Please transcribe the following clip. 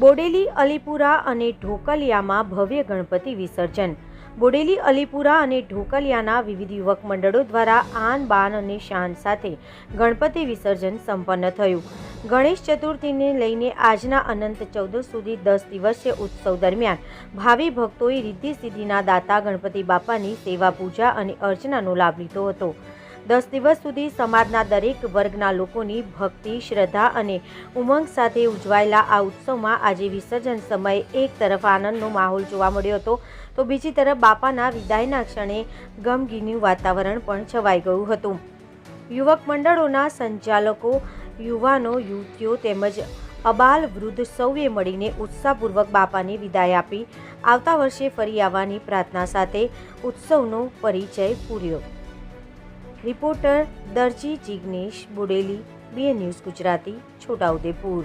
બોડેલી, અલીપુરા અને ઢોકલિયામાં ભવ્ય ગણપતિ વિસર્જન. બોડેલી, અલીપુરા અને ઢોકલિયાના વિવિધ યુવક મંડળો દ્વારા આન, બાન અને શાન સાથે ગણપતિ વિસર્જન સંપન્ન થયું. ગણેશ ચતુર્થીને લઈને આજના અનંત ચૌદસ સુધી દસ દિવસીય ઉત્સવ દરમિયાન ભાવિ ભક્તોએ રિદ્ધિ સિદ્ધિના દાતા ગણપતિ બાપાની સેવા પૂજા અને અર્ચનાનો લાભ લીધો હતો. દસ દિવસ સુધી સમાજના દરેક વર્ગના લોકોની ભક્તિ, શ્રદ્ધા અને ઉમંગ સાથે ઉજવાયેલા આ ઉત્સવમાં આજે વિસર્જન સમયે એક તરફ આનંદનો માહોલ જોવા મળ્યો હતો. તો બીજી તરફ બાપાના વિદાયના ક્ષણે ગમગીનું વાતાવરણ પણ છવાઈ ગયું હતું. યુવક મંડળોના સંચાલકો, યુવાનો, યુવતીઓ તેમજ અબાલ વૃદ્ધ સૌએ મળીને ઉત્સાહપૂર્વક બાપાને વિદાય આપી. આવતા વર્ષે ફરી આવવાની પ્રાર્થના સાથે ઉત્સવનો પરિચય પૂર્યો. Reporter Darji Jignesh Budeli BA news Gujarati Chhotaudepur